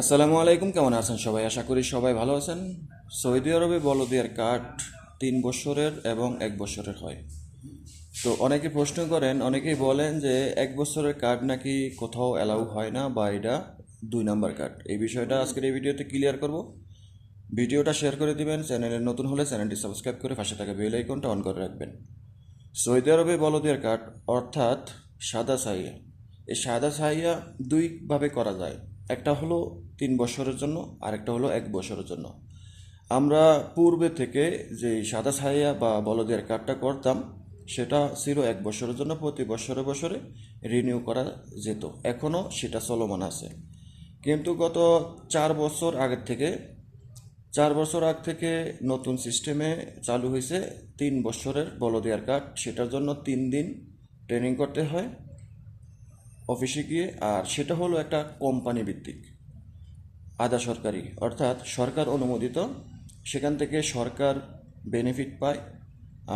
আসসালামু আলাইকুম, কেমন আছেন সবাই? আশা করি সবাই ভালো আছেন। সৌদি আরবে বলদিয়ার কার্ড তিন বছরের এবং এক বছরের হয়। তো অনেকে প্রশ্ন করেন, অনেকেই বলেন যে এক বছরের কার্ড নাকি কোথাও অ্যালাউ হয় না বা এটা দুই নাম্বার কার্ড এই বিষয়টা আজকের এই ভিডিওতে ক্লিয়ার করব। ভিডিওটা শেয়ার করে দিবেন, চ্যানেলে নতুন হলে চ্যানেলটি সাবস্ক্রাইব করে পাশে থাকা বেল আইকনটা অন করে রাখবেন। সৌদি আরবে বলদিয়ার কার্ড অর্থাৎ সাদা সাইয়া এই সাদা সাইয়া দুইভাবে করা যায়। একটা হলো তিন বছরের জন্য আর একটা হলো এক বছরের জন্য। আমরা পূর্বে থেকে যে সাদা সাইয়া বা বলদিয়ার কার্ডটা করতাম, সেটা ছিল এক বছরের জন্য, প্রতি বছরে বছরে রিনিউ করা যেত। এখনও সেটা চলমান আছে। কিন্তু গত চার বছর আগের থেকে, চার বছর আগ থেকে নতুন সিস্টেমে চালু হয়েছে তিন বছরের বলদিয়ার কার্ড। সেটার জন্য তিন দিন ট্রেনিং করতে হয়। অফিসে গিয়ে, আর সেটা হলো একটা কোম্পানি ভিত্তিক। আধা সরকারি, অর্থাৎ সরকার অনুমোদিত, সেখান থেকে সরকার বেনিফিট পায়।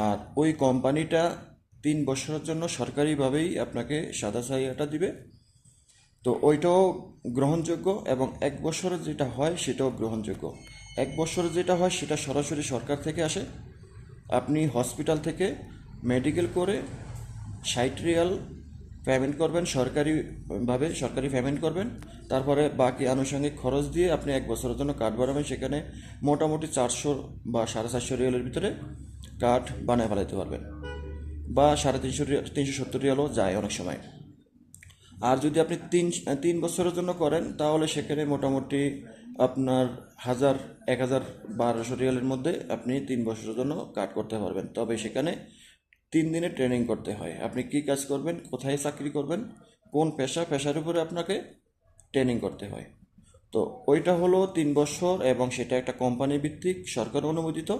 আর ওই কোম্পানিটা তিন বছরের জন্য সরকারিভাবেই আপনাকে সাদা সাইয়াটা দিবে। তো ওইটাও গ্রহণযোগ্য এবং এক বছরের যেটা হয় সেটাও গ্রহণযোগ্য। এক বছরের যেটা হয় সেটা সরাসরি সরকার থেকে আসে। আপনি হসপিটাল থেকে মেডিকেল করে ষাট রিয়াল পেমেন্ট করবেন সরকারিভাবে সরকারি পেমেন্ট করবেন। তারপরে বাকি আনুষঙ্গিক খরচ দিয়ে আপনি এক বছরের জন্য কার্ড বানাবেন। সেখানে মোটামুটি চারশো বা সাড়ে চারশো রিয়ালের ভিতরে কার্ড বানায় ফেলাইতে পারবেন। বা সাড়ে তিনশো তিনশো সত্তর রিয়ালও যায় অনেক সময়। আর যদি আপনি তিন তিন বছরের জন্য করেন, তাহলে সেখানে মোটামুটি আপনার হাজার, এক হাজার বারোশো রিয়ালের মধ্যে আপনি তিন বছরের জন্য কাট করতে পারবেন। তবে সেখানে তিন দিনে ট্রেনিং করতে হয়। আপনি কি কাজ করবেন? কোথায় চাকরি করবেন? কোন পেশা? পেশার উপরে আপনাকে ট্রেনিং করতে হয়। তো ওইটা হলো তিন বছর এবং সেটা একটা কোম্পানি ভিত্তিক, সরকার অনুমোদিত।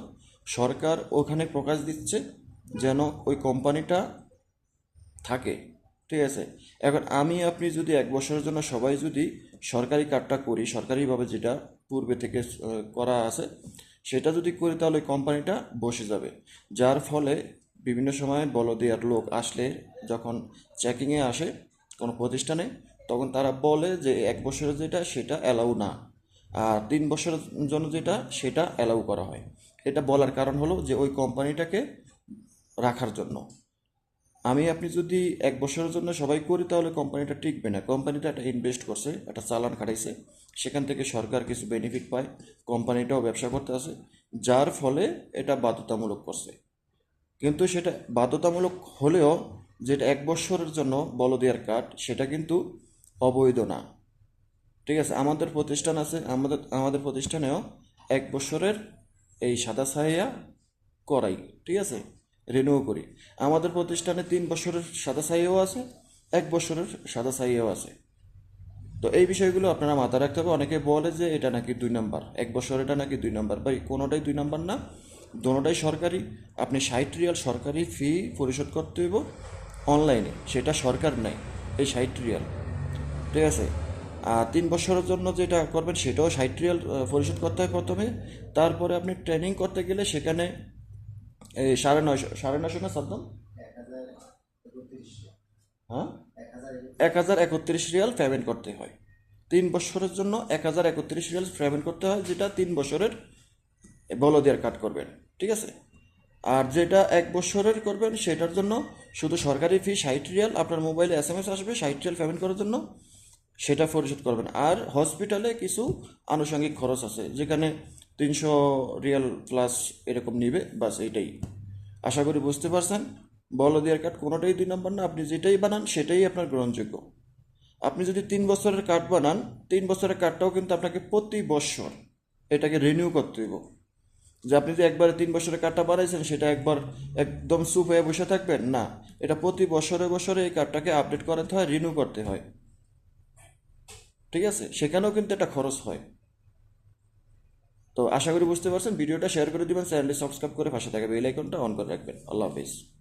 সরকার ওখানে প্রকাশ দিচ্ছে যেন ওই কোম্পানিটা থাকে। ঠিক আছে? এখন আমি, আপনি যদি এক বছরের জন্য সবাই যদি সরকারি কার্ডটা করি, সরকারিভাবে যেটা পূর্বে থেকে করা আছে, সেটা যদি করি, তাহলে কোম্পানিটা বসে যাবে। যার ফলে বিভিন্ন সময় বলদিয়ার লোক আসলে যখন চেকিংয়ে আসে কোনো প্রতিষ্ঠানে, তখন তারা বলে যে এক বছরের যেটা, সেটা অ্যালাউ না। আর তিন বছরের জন্য যেটা, সেটা অ্যালাউ করা হয়। এটা বলার কারণ হলো যে ওই কোম্পানিটাকে রাখার জন্য। আমি, আপনি যদি এক বছরের জন্য সবাই করি, তাহলে কোম্পানিটা টিকবে না। কোম্পানিটা একটা ইনভেস্ট করছে, একটা চালান খাটাইছে। সেখান থেকে সরকার কিছু বেনিফিট পায়। কোম্পানিটাও ব্যবসা করতে আছে, যার ফলে এটা বাধ্যতামূলক করছে। কিন্তু সেটা বাধ্যতামূলক হলেও যেটা এক বছরের জন্য বলদিয়ার কার্ড সেটা কিন্তু অবৈধ না। ঠিক আছে, আমাদের প্রতিষ্ঠান আছে, আমাদের আমাদের প্রতিষ্ঠানেও এক বছরের এই সাদা সাহিয়া করাই, ঠিক আছে রিনিউ করি। আমাদের প্রতিষ্ঠানে তিন বছরের সাদা সাহিয়াও আছে, এক বছরের সাদা সাহিয়াও আছে। তো এই বিষয়গুলো আপনারা মাথায় রাখতে হবে। অনেকে বলে যে এটা নাকি দুই নাম্বার, এক বছর এটা নাকি দুই নাম্বার। ভাই, কোনোটাই দুই নাম্বার না। দোনোটাই সরকারি, আপনি ষাট রিয়াল সরকারি ফি পরিশোধ করতে হইব অনলাইনে সেটা সরকার নেয়, এই ষাট রিয়াল। ঠিক আছে? আর তিন বছরের জন্য যেটা করবেন, সেটাও ষাট রিয়াল পরিশোধ করতে হয় প্রথমে। তারপরে আপনি ট্রেনিং করতে গেলে সেখানে এই সাড়ে নয়শো সাড়ে নয়শো না সাদ্দাম? হ্যাঁ? এক হাজার একত্রিশ রিয়াল পেমেন্ট করতে হয়। তিন বছরের জন্য এক হাজার একত্রিশ রিয়াল পেমেন্ট করতে হয়, যেটা তিন বছরের বলদিয়ার কাট করবেন, ঠিক আছে? আর যেটা এক বছরের করবেন, সেটার জন্য শুধু সরকারি ফি ষাট রিয়াল, আপনার মোবাইলে এস এম এস আসবে, ষাট রিয়াল পেমেন্ট করার জন্য সেটা পরিশোধ করবেন। আর হসপিটালে কিছু আনুষঙ্গিক খরচ আছে, যেখানে তিনশো রিয়াল প্লাস এরকম নিবে বাস এইটাই। আশা করি বুঝতে পারছেন? বলদিয়ার কার্ড কোনোটাই দুই নম্বর না, আপনি যেটাই বানান, সেটাই আপনার গ্রহণযোগ্য। আপনি যদি তিন বছরের কার্ড বানান, তিন বছরের কার্ডটাও কিন্তু আপনাকে প্রতি বছর এটাকে রিনিউ করতে হইব। যে আপনি যে একবারে তিন বছরে কার্ডটা বাড়াইছেন সেটা একবার একদম সুপ হয়ে বসে থাকবেন? না। এটা প্রতি বছরে বছরে এই কার্ডটাকে আপডেট করাতে হয় রিনিউ করতে হয়। ঠিক আছে? সেখানেও কিন্তু একটা খরচ হয়। তো আশা করি বুঝতে পারছেন। ভিডিওটা শেয়ার করে দিবেন, চ্যানেলটি সাবস্ক্রাইব করে পাশে থাকা বেল আইকনটা অন করে রাখবেন। আল্লাহ হাফিজ।